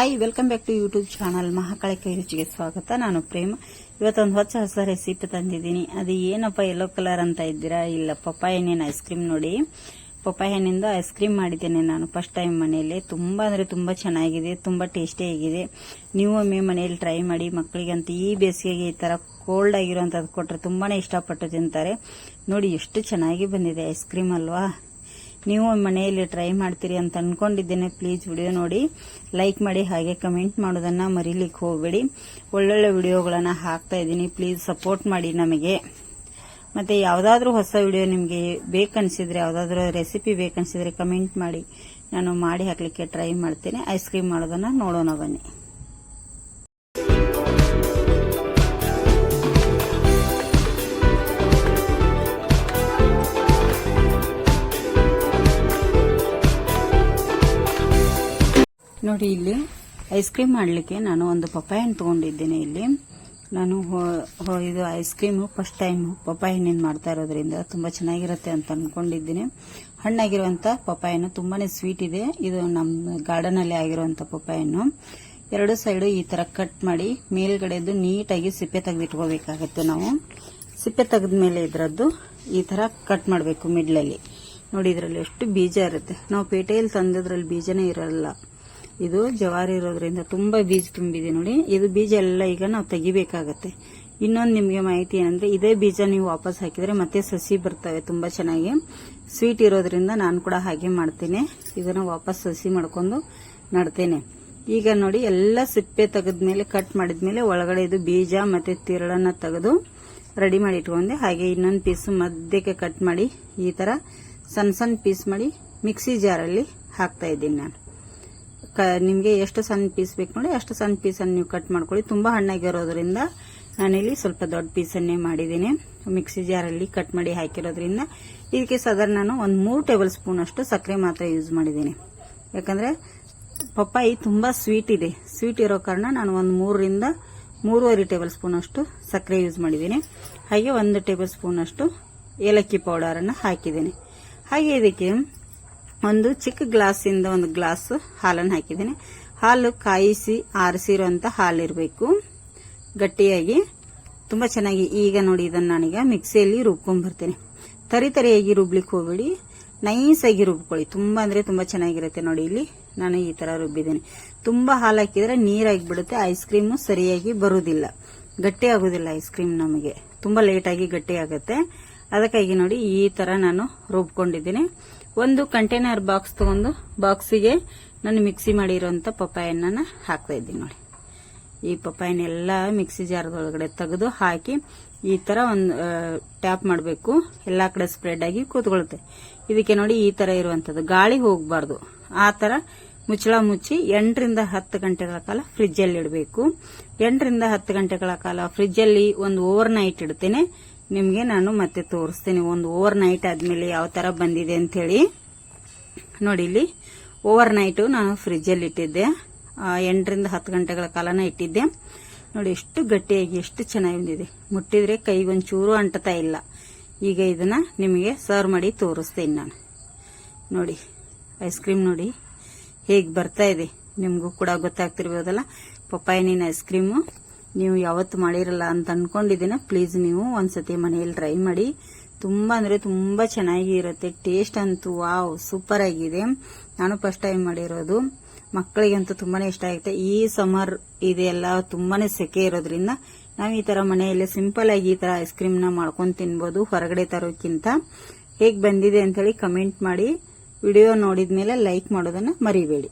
Hi welcome back to YouTube channel Mahakali ರುಚಿಗೆ ಸ್ವಾಗತ. ನಾನು ಪ್ರೇಮ. ಇವತ್ತೊಂದು ಹೊಸ ಹೊಸ ರೆಸಿಪಿ ತಂದಿದ್ದೀನಿ. ಅದು ಏನಪ್ಪ ಯೆಲ್ಲೋ ಕಲರ್ ಅಂತ ಇದ್ದೀರಾ? ಇಲ್ಲ, ಪಪ್ಪಾಯ ಹಣ್ಣಿನ ಐಸ್ ಕ್ರೀಮ್ ನೋಡಿ. ಪಪ್ಪಾಯ ಹಣ್ಣಿಂದ ಐಸ್ ಕ್ರೀಮ್ ಮಾಡಿದ್ದೇನೆ ನಾನು ಫಸ್ಟ್ ಟೈಮ್ ಮನೆಯಲ್ಲಿ. ತುಂಬ ಅಂದರೆ ತುಂಬ ಚೆನ್ನಾಗಿದೆ, ತುಂಬ ಟೇಸ್ಟಿಯಾಗಿದೆ ನೀವು ಒಮ್ಮೆ ಮನೆಯಲ್ಲಿ ಟ್ರೈ ಮಾಡಿ, ಮಕ್ಕಳಿಗಂತೂ ಈ ಬೇಸಿಗೆಗೆ ಈ ಥರ ಕೋಲ್ಡ್ ಆಗಿರುವಂಥದ್ದು ಕೊಟ್ಟರೆ ತುಂಬಾ ಇಷ್ಟಪಟ್ಟು ತಿಂತಾರೆ. ನೋಡಿ, ಎಷ್ಟು ಚೆನ್ನಾಗಿ ಬಂದಿದೆ ಐಸ್ ಕ್ರೀಮ್ ಅಲ್ವಾ? ನೀವು ಮನೆಯಲ್ಲಿ ಟ್ರೈ ಮಾಡ್ತೀರಿ ಅಂತ ಅನ್ಕೊಂಡಿದ್ದೇನೆ ಪ್ಲೀಸ್ ವಿಡಿಯೋ ನೋಡಿ. ಲೈಕ್ ಮಾಡಿ, ಹಾಗೆ ಕಮೆಂಟ್ ಮಾಡೋದನ್ನ ಮರಿಲಿಕ್ಕೆ ಹೋಗಬೇಡಿ. ಒಳ್ಳೊಳ್ಳೆ ವಿಡಿಯೋಗಳನ್ನು ಹಾಕ್ತಾ ಇದ್ದೀನಿ ಪ್ಲೀಸ್ ಸಪೋರ್ಟ್ ಮಾಡಿ ನಮಗೆ. ಮತ್ತೆ ಯಾವುದಾದ್ರೂ ಹೊಸ ವಿಡಿಯೋ ನಿಮಗೆ ಬೇಕನ್ಸಿದ್ರೆ, ಯಾವುದಾದ್ರೂ ರೆಸಿಪಿ ಬೇಕನ್ಸಿದ್ರೆ ಕಮೆಂಟ್ ಮಾಡಿ. ನಾನು ಮಾಡಿ ಹಾಕಲಿಕ್ಕೆ ಟ್ರೈ ಮಾಡ್ತೇನೆ. ಐಸ್ ಕ್ರೀಮ್ ಮಾಡೋದನ್ನ ನೋಡೋಣ ಬನ್ನಿ. ನೋಡಿ ಇಲ್ಲಿ ಐಸ್ ಕ್ರೀಮ್ ಮಾಡಲಿಕ್ಕೆ ನಾನು ಒಂದು ಪಪ್ಪಾಯನ್ ತೊಗೊಂಡಿದ್ದೇನೆ ಇಲ್ಲಿ. ನಾನು ಇದು ಐಸ್ ಕ್ರೀಮ್ ಫಸ್ಟ್ ಟೈಮ್ ಪಪ್ಪಾಯ ಹಣ್ಣಿನ ಮಾಡ್ತಾ ಇರೋದ್ರಿಂದ ತುಂಬಾ ಚೆನ್ನಾಗಿರುತ್ತೆ ಅಂತ ಅಂದ್ಕೊಂಡಿದ್ದೀನಿ ಹಣ್ಣಾಗಿರುವಂಥ ಪಪ್ಪಾಯನು ತುಂಬಾನೇ ಸ್ವೀಟ್ ಇದೆ. ಇದು ನಮ್ಮ ಗಾರ್ಡನಲ್ಲಿ ಅಲ್ಲಿ ಆಗಿರುವಂತ ಪಪ್ಪಾಯನ್ನು ಎರಡು ಸೈಡು ಈ ತರ ಕಟ್ ಮಾಡಿ ಮೇಲ್ಗಡೆದು ನೀಟಾಗಿ ಸಿಪ್ಪೆ ತೆಗೆದಿಟ್ಕೋಬೇಕಾಗತ್ತೆ ನಾವು. ಸಿಪ್ಪೆ ತೆಗೆದ ಮೇಲೆ ಇದರದ್ದು ಈ ತರ ಕಟ್ ಮಾಡಬೇಕು ಮಿಡ್ಲಲ್ಲಿ ನೋಡಿ ಇದರಲ್ಲಿ ಎಷ್ಟು ಬೀಜ ಇರುತ್ತೆ. ನಾವು ಪೇಟೆಯಲ್ಲಿ ತಂದಿದ್ರಲ್ಲಿ ಬೀಜನೇ ಇರಲ್ಲ. ಇದು ಜವಾರಿ ಇರೋದ್ರಿಂದ ತುಂಬಾ ಬೀಜ ತುಂಬಿದೆ ನೋಡಿ. ಇದು ಬೀಜ ಎಲ್ಲ ಈಗ ನಾವು ತೆಗಿಬೇಕಾಗತ್ತೆ. ಇನ್ನೊಂದು ನಿಮಗೆ ಮಾಹಿತಿ ಏನಂದ್ರೆ, ಇದೇ ಬೀಜ ನೀವು ವಾಪಸ್ ಹಾಕಿದ್ರೆ ಮತ್ತೆ ಸಸಿ ಬರ್ತವೆ ತುಂಬಾ ಚೆನ್ನಾಗಿ. ಸ್ವೀಟ್ ಇರೋದ್ರಿಂದ ನಾನು ಕೂಡ ಹಾಗೆ ಮಾಡ್ತೇನೆ. ಇದನ್ನ ವಾಪಸ್ ಸಸಿ ಮಾಡ್ಕೊಂಡು ನಡ್ತೇನೆ. ಈಗ ನೋಡಿ, ಎಲ್ಲ ಸಿಪ್ಪೆ ತೆಗೆದ್ಮೇಲೆ ಕಟ್ ಮಾಡಿದ್ಮೇಲೆ ಒಳಗಡೆ ಇದು ಬೀಜ ಮತ್ತೆ ತಿರಳನ್ನ ತೆಗೆದು ರೆಡಿ ಮಾಡಿ ಇಟ್ಕೊಂಡೆ. ಹಾಗೆ ಇನ್ನೊಂದು ಪೀಸ್ ಮಧ್ಯಕ್ಕೆ ಕಟ್ ಮಾಡಿ ಈ ತರ ಸಣ್ಣ ಸಣ್ಣ ಪೀಸ್ ಮಾಡಿ ಮಿಕ್ಸಿ ಜಾರಲ್ಲಿ ಹಾಕ್ತಾ ಇದ್ದೀನಿ ನಾನು. ನಿಮ್ಗೆ ಎಷ್ಟು ಸಣ್ಣ ಪೀಸ್ ಬೇಕು ನೋಡಿ, ಅಷ್ಟು ಸಣ್ಣ ಪೀಸನ್ನು ನೀವು ಕಟ್ ಮಾಡ್ಕೊಳ್ಳಿ. ತುಂಬ ಹಣ್ಣಾಗಿರೋದ್ರಿಂದ ನಾನಿಲ್ಲಿ ಸ್ವಲ್ಪ ದೊಡ್ಡ ಪೀಸನ್ನೇ ಮಾಡಿದ್ದೀನಿ. ಮಿಕ್ಸಿ ಜಾರಲ್ಲಿ ಕಟ್ ಮಾಡಿ ಹಾಕಿರೋದ್ರಿಂದ ಇದಕ್ಕೆ ಸಾಧಾರಣ ನಾನು ಒಂದು ಮೂರು ಟೇಬಲ್ ಸ್ಪೂನ್ ಅಷ್ಟು ಸಕ್ಕರೆ ಮಾತ್ರ ಯೂಸ್ ಮಾಡಿದ್ದೀನಿ. ಯಾಕಂದರೆ ಪಪ್ಪಾಯಿ ತುಂಬ ಸ್ವೀಟ್ ಇದೆ. ಸ್ವೀಟ್ ಇರೋ ಕಾರಣ ನಾನು ಒಂದು ಮೂರರಿಂದ ಮೂರುವರೆ ಟೇಬಲ್ ಸ್ಪೂನ್ ಅಷ್ಟು ಸಕ್ಕರೆ ಯೂಸ್ ಮಾಡಿದ್ದೀನಿ. ಹಾಗೆ ಒಂದು ಟೇಬಲ್ ಸ್ಪೂನ್ ಅಷ್ಟು ಏಲಕ್ಕಿ ಪೌಡರನ್ನು ಹಾಕಿದ್ದೀನಿ. ಹಾಗೆ ಇದಕ್ಕೆ ಒಂದು ಚಿಕ್ಕ ಗ್ಲಾಸ್ ಇಂದ ಒಂದು ಗ್ಲಾಸ್ ಹಾಲನ್ನು ಹಾಕಿದ್ದೀನಿ. ಹಾಲು ಕಾಯಿಸಿ ಆರಿಸಿರುವಂತ ಹಾಲಿರಬೇಕು. ಗಟ್ಟಿಯಾಗಿ. ತುಂಬ ಚೆನ್ನಾಗಿ ಈಗ ನೋಡಿ ಇದನ್ನು ನಾನೀಗ ಮಿಕ್ಸಿಯಲ್ಲಿ ರುಬ್ಕೊಂಡ್ ಬರ್ತೇನೆ ತರಿ ತರಿಯಾಗಿ ರುಬ್ಲಿಕ್ಕೆ ಹೋಗ್ಬೇಡಿ. ನೈಸ್ ಆಗಿ ರುಬ್ಕೊಳ್ಳಿ. ತುಂಬ ಅಂದರೆ ತುಂಬ ಚೆನ್ನಾಗಿರುತ್ತೆ ನೋಡಿ ಇಲ್ಲಿ ನಾನು ಈ ತರ ರುಬ್ಬಿದ್ದೀನಿ. ತುಂಬ ಹಾಲು ಹಾಕಿದ್ರೆ ನೀರಾಗಿ ಬಿಡುತ್ತೆ ಐಸ್ ಕ್ರೀಮ್ ಸರಿಯಾಗಿ ಬರುವುದಿಲ್ಲ ಗಟ್ಟಿ ಆಗುದಿಲ್ಲ ಐಸ್ ಕ್ರೀಮ್ ನಮಗೆ. ತುಂಬಾ ಲೇಟಾಗಿ ಗಟ್ಟಿ ಆಗುತ್ತೆ. ಅದಕ್ಕಾಗಿ ನೋಡಿ ಈ ತರ ನಾನು ರುಬ್ಕೊಂಡಿದ್ದೀನಿ. ಒಂದು ಕಂಟೈನರ್ ಬಾಕ್ಸ್ ತಗೊಂಡು ಬಾಕ್ಸಿಗೆ ನಾನು ಮಿಕ್ಸಿ ಮಾಡಿರುವಂತ ಪಪ್ಪಾಯನ್ನ ಹಾಕ್ತಾ ಇದ್ದೀನಿ ನೋಡಿ. ಈ ಪಪ್ಪಾಯನೆಲ್ಲ ಮಿಕ್ಸಿ ಜಾರದೊಳಗಡೆ ತೆಗೆದು ಹಾಕಿ ಈ ತರ ಒಂದು ಟ್ಯಾಪ್ ಮಾಡಬೇಕು. ಎಲ್ಲಾ ಕಡೆ ಸ್ಪ್ರೆಡ್ ಆಗಿ ಕೂತ್ಕೊಳ್ಳುತ್ತೆ ಇದಕ್ಕೆ ನೋಡಿ ಈ ತರ ಇರುವಂತದ್ದು. ಗಾಳಿ ಹೋಗಬಾರ್ದು. ಆ ತರ ಮುಚ್ಚಳ ಮುಚ್ಚಿ ಎಂಟರಿಂದ ಹತ್ತು ಗಂಟೆಗಳ ಕಾಲ ಫ್ರಿಜ್ ಅಲ್ಲಿ ಇಡಬೇಕು. ಎಂಟರಿಂದ ಹತ್ತು ಗಂಟೆಗಳ ಕಾಲ ಫ್ರಿಜ್ ಅಲ್ಲಿ ಒಂದು ಓವರ್ ನೈಟ್ ಇಡ್ತೇನೆ. ನಿಮ್ಗೆ ನಾನು ಮತ್ತೆ ತೋರಿಸ್ತೇನೆ. ಒಂದು ಓವರ್ ನೈಟ್ ಆದ್ಮೇಲೆ ಯಾವ ತರ ಬಂದಿದೆ ಅಂತ ಹೇಳಿ ನೋಡಿ ಇಲ್ಲಿ ಓವರ್ ನೈಟು ನಾನು ಫ್ರಿಜ್ಜಲ್ಲಿ ಇಟ್ಟಿದ್ದೆ. ಎಂಟರಿಂದ ಹತ್ತು ಗಂಟೆಗಳ ಕಾಲನ ಇಟ್ಟಿದ್ದೆ. ನೋಡಿ ಎಷ್ಟು ಗಟ್ಟಿಯಾಗಿ, ಎಷ್ಟು ಚೆನ್ನಾಗಿ ಬಂದಿದೆ. ಮುಟ್ಟಿದ್ರೆ ಕೈಗೊಂಚೂರು ಅಂಟತಾ ಇಲ್ಲ. ಈಗ ಇದನ್ನ ನಿಮಗೆ ಸರ್ವ್ ಮಾಡಿ ತೋರಿಸ್ತೇನೆ ನಾನು. ನೋಡಿ ಐಸ್ ಕ್ರೀಮ್ ನೋಡಿ ಹೇಗೆ ಬರ್ತಾ ಇದೆ. ನಿಮಗೂ ಕೂಡ ಗೊತ್ತಾಗ್ತಿರ್ಬೋದಲ್ಲ. ಪಪ್ಪಾಯನಿನ ಐಸ್ ಕ್ರೀಮು ನೀವು ಯಾವತ್ತು ಮಾಡಿರಲ್ಲ ಅಂತ ಅನ್ಕೊಂಡಿದ್ದೀನಿ ಪ್ಲೀಸ್ ನೀವು ಒಂದ್ಸತಿ ಮನೆಯಲ್ಲಿ ಟ್ರೈ ಮಾಡಿ. ತುಂಬಾ ಅಂದ್ರೆ ತುಂಬಾ ಚೆನ್ನಾಗಿ ಇರುತ್ತೆ ಟೇಸ್ಟ್ ಅಂತೂ ವಾವ್ ಸೂಪರ್ ಆಗಿದೆ. ನಾನು ಫಸ್ಟ್ ಟೈಮ್ ಮಾಡಿರೋದು. ಮಕ್ಕಳಿಗಂತೂ ತುಂಬಾನೇ ಇಷ್ಟ ಆಗುತ್ತೆ. ಈ ಸಮರ್ ಇದೆಲ್ಲ ತುಂಬಾನೇ ಸೆಕೆ ಇರೋದ್ರಿಂದ ನಾವು ಈ ತರ ಮನೆಯಲ್ಲಿ ಸಿಂಪಲ್ ಆಗಿ ಈ ತರ ಐಸ್ ಕ್ರೀಮ್ನ ಮಾಡ್ಕೊಂಡು ತಿನ್ಬೋದು, ಹೊರಗಡೆ ತರೋಕ್ಕಿಂತ ಹೇಗ್ ಬಂದಿದೆ ಅಂತ ಹೇಳಿ ಕಮೆಂಟ್ ಮಾಡಿ. ವಿಡಿಯೋ ನೋಡಿದ್ಮೇಲೆ ಲೈಕ್ ಮಾಡೋದನ್ನ ಮರಿಬೇಡಿ.